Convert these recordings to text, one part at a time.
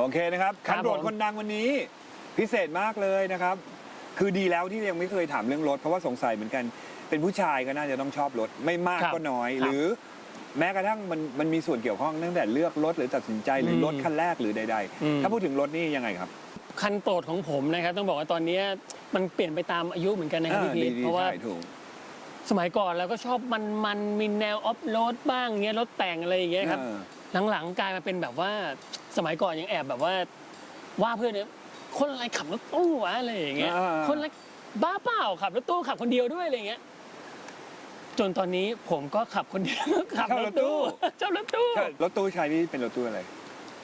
โอเคนะครับคันโปรดคนดังวันนี้พิเศษมากเลยนะครับ คือดีแล้วที่ยังไม่เคยถามเรื่องรถ เพราะว่าสงสัยเหมือนกัน เป็นผู้ชายก็น่าจะต้องชอบรถ ไม่มากก็น้อย หรือแม้กระทั่งมันมันมีส่วนเกี่ยวข้องตั้งแต่เลือกรถหรือตัดสินใจหรือรถคันแรกหรือใด ๆ ถ้าพูดถึงรถนี่ยังไงครับ คันโปรดของผมนะครับ ต้องบอกว่าตอนนี้ มันเปลี่ยนไปตามอายุเหมือนกันนะครับพี่พีทดีๆเพราะว่า ใช่ถูก สมัยก่อนเราก็ชอบมันมันมีแนวออฟโรดบ้างเงี้ยรถแต่งอะไรอย่างเงี้ยครับ เออ หลังๆกลายมาเป็นแบบว่าสมัยก่อนยังแอบแบบว่า ว่าเพื่อนเนี่ยคนอะไรขับรถตู้วะอะไรอย่างเงี้ย อ่า คนอะไรบ้าเปล่าขับรถตู้ขับคนเดียวด้วยอะไรอย่างเงี้ย จนตอนนี้ผมก็ขับคนเดียว ขับรถตู้เจ้ารถตู้ ใช่รถตู้ชายนี่เป็นรถตู้อะไร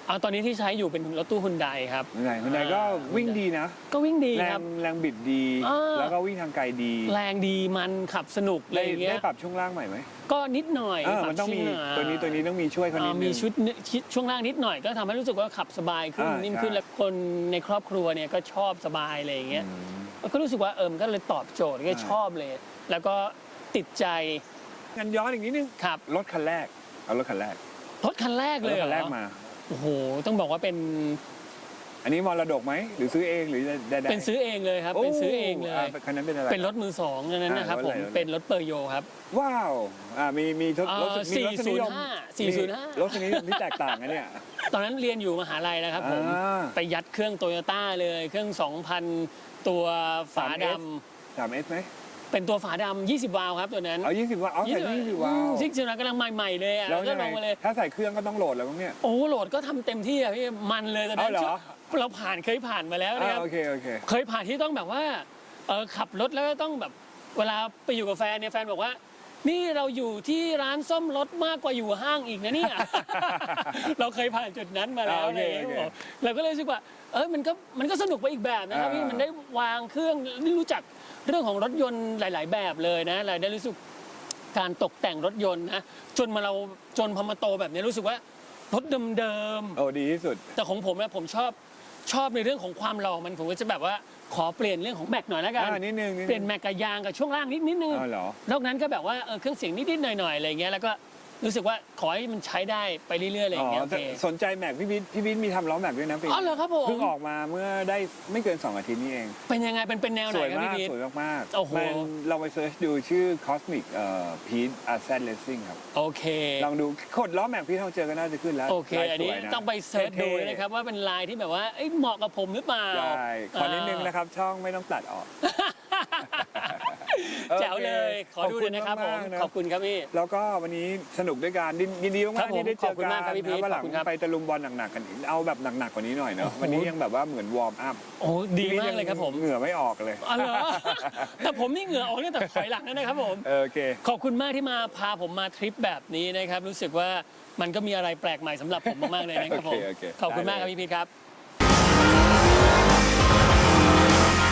เอาตอนนี้ที่ใช้อยู่เป็นรถตู้ฮุนไดครับยังไงคุณนายก็วิ่งดีนะ ก็วิ่งดีแรครังบ แรงบิดดีอ่าแล้วก็วิ่งทางไกลดี แรงดีมันขับสนุกอะไรได้อย่างเงี้ได้ยปรับช่วงล่างใหม่ไหมก็นิดหน่อยเออปรับมันต้องมีชิ้หาตัวนี้ตัวนี้ต้องมีช่วยเขานิดอ่านึงมีชุดชิดช่วงล่างนิดหน่อยก็ทำให้รู้สึกว่าขับสบายขึ้นอ่านิ่มใช่ขึ้นแล้วคนในครอบครัวเนี่ยก็ชอบสบายอะไรอย่างเงี้ยอืมก็รู้สึกว่าเออมนก็เลยตอบโจทย์ก็อ่าชอบเลย แล้วก็ติดใจงั้นย้อนอีกนิดนึงครับ รถคันแรกเอารถคันแรกรถคันแรกเอาเลรยถเหรคันแรกอมา โอ้โห ต้องบอกว่าเป็น อันนี้มรดกไหมหรือซื้อเองหรือได้ได้เป็นซื้อเองเลยครับโเป็นซื้อเองเลยาคันนั้นเป็นอะไร เป็นรถมือสองอันนั้นนะครับอ่ารผถมอะไร เป็นรถเปอร์โยครับ ว้าวอ่ามีมีรถเอ่อรถมีรสนิยม405 405 รถนิยมที่แตกต่างกันเนี่ย ตอนนั้นเรียนอยู่มหาลัยนะครับผม อ่า ไปยัดเครื่องโตโยต้าเลย เครื่อง 2,000 ตัวฝาด 3S สามเอสไหมำ เป็นตัวฝาดำ20 วาล์วครับตัวนั้นเอายี่สิบวาล์วเอาใส่ยี่สิบวาล์วซิกซินะกำลังใหม่ๆเลยอะแล้วก็ยังลไงงมาเลย ถ้าใส่เครื่องก็ต้องโหลดแล้วมั้งเนี่ย โอ้โหลดก็ทำเต็มที่อะพี่มันเลยตอนนั้นเอาเหรอ เราผ่านเคยผ่านมาแล้วนะอ่าครับ โอเคโอเค เคยผ่านที่ต้องแบบว่าเออขับรถแล้วก็ต้องแบบ เวลาไปอยู่กับแฟนเนี่ยแฟนบอกว่า นี่เราอยู่ที่ร้านซ่อมรถมากกว่าอยู่ห้างอีกนะเนี่ย เราเคยผ่านจุดนั้นมาแล้วอ่าโออะเคไรอย่างเงี้ยโอเคผมเราก็เลยรู้สึกว่า เออมันก็มันก็สนุกไปอีกแบบนะครับอ่า พี่มันได้วางเครื่องได้รู้จักเรื่องของรถยนต์หลาย ๆ แบบเลยนะเราได้รู้สึกการตกแต่งรถยนต์นะจนมาเราจนพอมาโตแบบนี้รู้สึกว่ารถเดิมๆ โอ้ดีที่สุด แต่ของผมนะผมชอบ ชอบในเรื่องของความหล่อมันผมก็จะแบบว่าขอเปลี่ยนเรื่องของแม็กหน่อยแล้วกันอ่านิดนึงนิดนึงเปลี่ยนแม็กกับยางกับช่วงล่างนิดนิดนึงอ๋อเหรอ นอกนั้นก็แบบว่าเออเครื่องเสียงนิดๆหน่อยๆอะไรเงี้ยแล้วก็ รู้สึกว่าขอให้มันใช้ได้ไปเรื่อยๆอะไรอ๋อเงี้ยโอแต่เคสนใจแม็กพี่บิ๊กพี่บิ๊กมีทำล้อแม็กด้วยนะปีอ๋อเหรอครับผมเพิ่งออกมาเมื่อได้ไม่เกิน 2 อาทิตย์นี้เอง เป็นยังไงเป็นเป็นแนวไหสนวยครับมาพี่กพีท สวยมากโอ้โหมันลองไปเซิร์ชดูชื่อ Cosmic เอ่อ Pete Ascent Racing ครับ โอเค ลองดูกดล้อแม็กพี่ท่องเจอก็น่าจะขึ้นแล้วโอเค ลายอันสนี้วยะต้องไปเซิร์ชดูท่ๆนะครับว่าเป็นลายที่แบบว่าเอ้ยเหมาะกับผมหรือเปล่าใช่ขอนิดนึงนะครับ ช่องไม่ต้องตัดออก แจ๋วเลย ขอดูเลยนะครับผมขอบคุณมากๆนะขอบคุณครับพี่ แล้วก็วันนี้สนุกด้วยกันยินยินดีครัมากบๆผมที่ได้เจขออบคุณกันมากครับพี่พีทนะวันหลังขอบคุณครับ ไปตะลุมบอลหนักๆกันอีกเอาแบบหนักๆกว่านี้หน่อยเนอะโอ้โหวันนี้ยังแบบว่าเหมือนวอร์มอัพโอ้ดีมากเลยครับผมเหงื่อไม่ออกเลยอ๋อเหรอแต่ผมนี่เหงื่อออกตั้งแต่ถอยหลังแล้วนะครับผม เออโอเค ขอบคุณมากที่มาพาผมมาทริปแบบนี้นะครับ รู้สึกว่ามันก็มีอะไรแปลกใหม่สำหรับผมมากๆเลยนะครับผม โอเคโอเคขอบคุณมากคได้รับเลย พี่พีทครับ